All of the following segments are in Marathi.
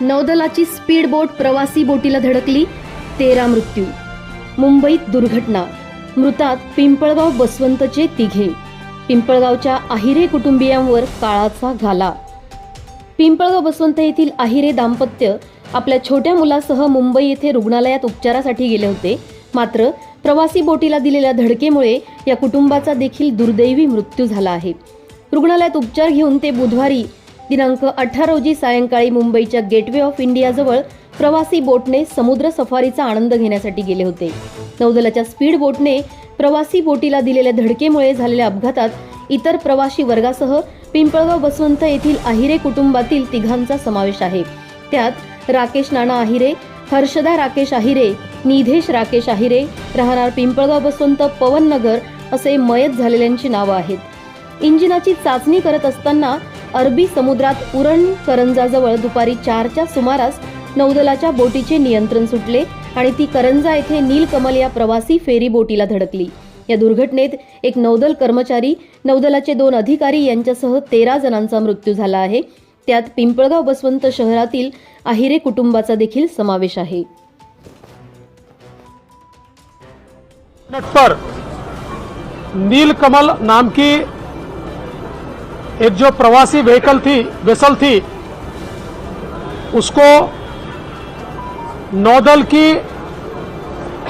नौदलाची स्पीड बोट प्रवासी बोटीला धडकली तेरा मृत्यू. मुंबईत दुर्घटना. मृतात पिंपळगाव बसवंतचे तिघे. पिंपळगावच्या आहिरे कुटुंबियांवर काळाचा घाला. पिंपळगाव बसवंत येथील आहिरे दाम्पत्य आपल्या छोट्या मुलासह मुंबई येथे रुग्णालयात उपचारासाठी गेले होते. मात्र प्रवासी बोटीला दिलेल्या धडकेमुळे या कुटुंबाचा देखील दुर्दैवी मृत्यू झाला आहे. रुग्णालयात उपचार घेऊन ते बुधवारी दिनांक अठरा रोजी सायंकाळी मुंबईच्या गेटवे ऑफ इंडियाजवळ प्रवासी बोटने समुद्र सफारीचा आनंद घेण्यासाठी गेले होते. नौदलाच्या स्पीड बोटने प्रवासी बोटीला दिलेल्या धडकेमुळे झालेल्या अपघातात इतर प्रवासी वर्गासह पिंपळगाव बसवंत येथील आहिरे कुटुंबातील तिघांचा समावेश आहे. त्यात राकेश नाना आहिरे हर्षदा राकेश आहिरे निधेश राकेश आहिरे राहणार पिंपळगाव बसवंत पवन नगर असे मयत झालेल्यांची नावं आहेत. इंजिनाची चाचणी करत असताना अरबी समुद्रात उरण करंजाजवळ दुपारी चारच्या सुमारास नौदलाच्या बोटीचे नियंत्रण सुटले आणि ती करंजा येथे नीलकमल या प्रवासी फेरी बोटीला धडकली. या दुर्घटनेत एक नौदल कर्मचारी नौदलाचे दोन अधिकारी यांच्यासह तेरा जणांचा मृत्यू झाला आहे. त्यात पिंपळगाव बसवंत शहरातील आहिरे कुटुंबाचा देखील समावेश आहे. नीलकमल नाम की एक जो प्रवासी व्हीकल थी वेसल थी, उसको नौदल की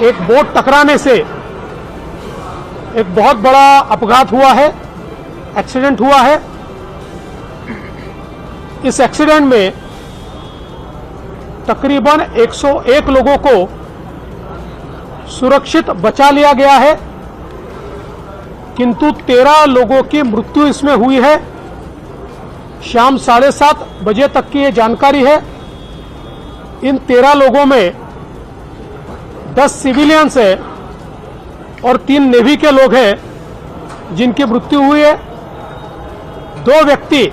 एक बोट टकराने से एक बहुत बड़ा अपघात हुआ है एक्सीडेंट हुआ है। इस एक्सीडेंट में तकरीबन 101 लोगों को सुरक्षित बचा लिया गया है, किंतु तेरह लोगों की मृत्यु इसमें हुई है। शाम साढ़े सात बजे तक की ये जानकारी है। इन तेरह लोगों में दस सिविलियंस है और तीन नेवी के लोग हैं, जिनकी मृत्यु हुई है। दो व्यक्ति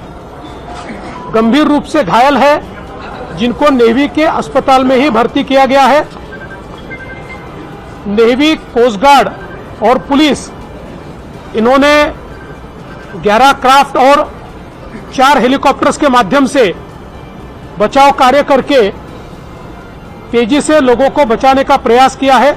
गंभीर रूप से घायल है, जिनको नेवी के अस्पताल में ही भर्ती किया गया है। नेवी कोस्ट गार्ड और पुलिस, इन्होंने 11 क्राफ्ट और चार हेलीकॉप्टर्स के माध्यम से बचाव कार्य करके तेजी से लोगों को बचाने का प्रयास किया है।